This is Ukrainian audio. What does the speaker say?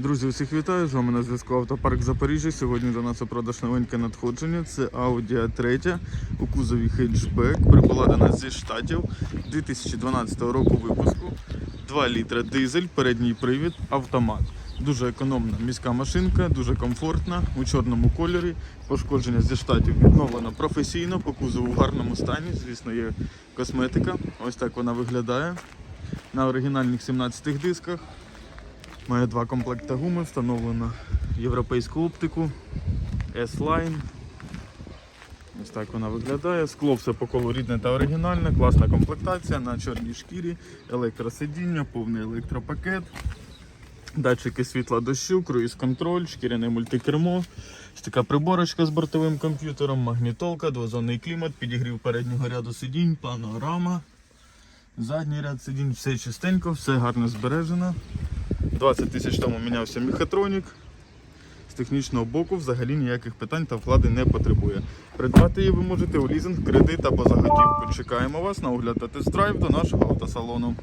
Друзі, усіх вітаю! З вами на зв'язку Автопарк Запоріжжя. Сьогодні до нас у продаж новеньке надходження. Це Audi A3 у кузові хеджбек. Прибула до нас зі штатів 2012 року випуску. 2 літра дизель, передній привід, автомат. Дуже економна міська машинка, дуже комфортна, у чорному кольорі. Пошкодження зі штатів відновлено професійно, по кузову в гарному стані. Звісно, є косметика. Ось так вона виглядає. На оригінальних 17 дисках. Має два комплекти гуми, встановлено європейську оптику, S-Line. Ось так вона виглядає. Скло все по колу рідне та оригінальне, класна комплектація на чорній шкірі, електросидіння, повний електропакет, датчики світла дощу, круїз-контроль, шкіряне мультикермо, ось така приборочка з бортовим комп'ютером, магнітолка, двозонний клімат, підігрів переднього ряду сидінь, панорама. Задній ряд сидінь, все чистенько, все гарно збережено. 20 тисяч тому мінявся мехатронік. З технічного боку взагалі ніяких питань та вклади не потребує. Придбати її ви можете у лізинг, кредит або заготівку. Чекаємо вас на огляд та тест-драйв до нашого автосалону.